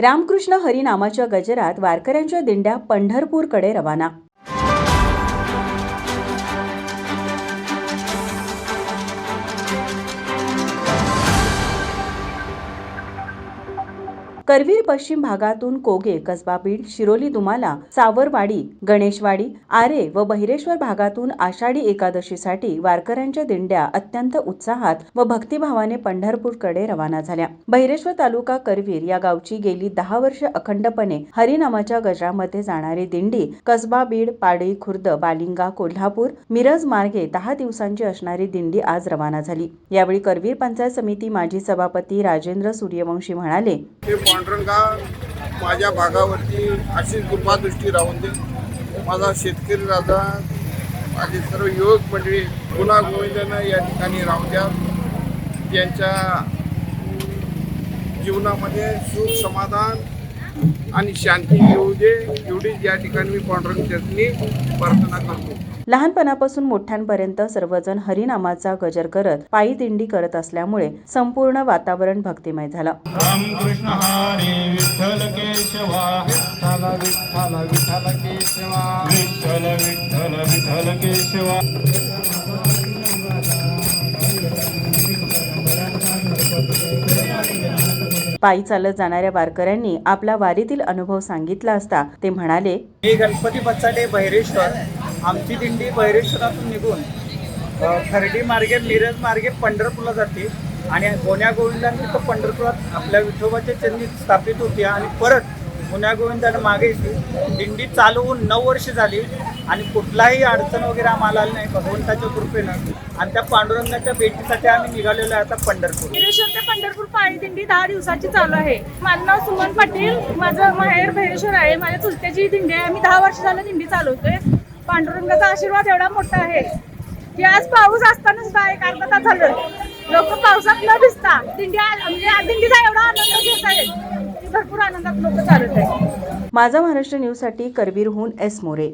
रामकृष्ण हरिनामाच्या गजरात वारकऱ्यांच्या दिंड्या पंढरपूरकडे रवाना करवीर पश्चिम भागातून कोगे कसबा बीड शिरोली दुमाला सावरवाडी गणेशवाडी आरे व बहिरेश्वर भागातून आषाढी एकादशीसाठी वारकऱ्यांच्या दिंड्या अत्यंत उत्साहात व भक्तिभावाने पंढरपूरकडे रवाना झाल्या. बहिरेश्वर तालुका करवीर या गावची गेली दहा वर्ष अखंडपणे हरिनामाच्या गजरामध्ये जाणारी दिंडी कसबा बीड पाडी खुर्द बालिंगा कोल्हापूर मिरज मार्गे दहा दिवसांची असणारी दिंडी आज रवाना झाली. यावेळी करवीर पंचायत समिती माजी सभापती राजेंद्र सूर्यवंशी म्हणाले ते माझ्या भागावरती अशीच कृपादृष्टी राहून दे. माझा शेतकरी राजा माझे सर्व युवक मंडळी गुन्हा गोविंदानं या ठिकाणी राहून द्या. त्यांच्या जीवनामध्ये सुख समाधान आणि शांती येऊ दे. एवढीच या ठिकाणी मी पांडुरंग चर्चनी प्रार्थना करतो. लहानपणापासून मोठ्यांपर्यंत सर्वजण हरिनामाचा गजर करत पायी दिंडी करत असल्यामुळे संपूर्ण वातावरण भक्तिमय झालं. पायी चालत जाणाऱ्या वारकऱ्यांनी आपला वारीतील अनुभव सांगितला असता ते म्हणाले मी गणपती बचाटे बहिरेश्वर. आमची दिंडी बहिरेश्वरातून निघून खर्डी मार्गे मिरज मार्गे पंढरपूरला जाते. आणि गोण्या गोविंदांनी तो पंढरपुरात आपल्या विठोबाच्या चरणी स्थापित होती आणि परत गुन्ह्या गोविंदानं मागे येते. दिंडी चालू होऊन नऊ वर्ष झाली आणि कुठलाही अडचण वगैरे आम्हाला आली नाही भगवंताच्या कृपेनं. आणि त्या पांडुरंगाच्या भेटीसाठी आम्ही निघालेलो आहे आता पंढरपूर. भैरेश्वर ते पंढरपूर पायी दिंडी दहा दिवसाची चालू आहे. माझं नाव सुमन पाटील माझं माहेर भैरेश्वर आहे. माझ्या चुलत्याची दिंडी आहे. आम्ही दहा वर्ष झालं दिंडी चालवतोय. पांडुरंगाचा आशीर्वाद एवढा मोठा आहे की आज पाऊस असताना सुद्धा एक अर्धा तास झालं. लोक पावसात न भिजता दिंडी म्हणजे दिंडीचा एवढा आनंद घेत आहेत भरपूर आनंदात लोक चालत आहेत. माझा महाराष्ट्र न्यूजसाठी करवीरहून एस मोरे.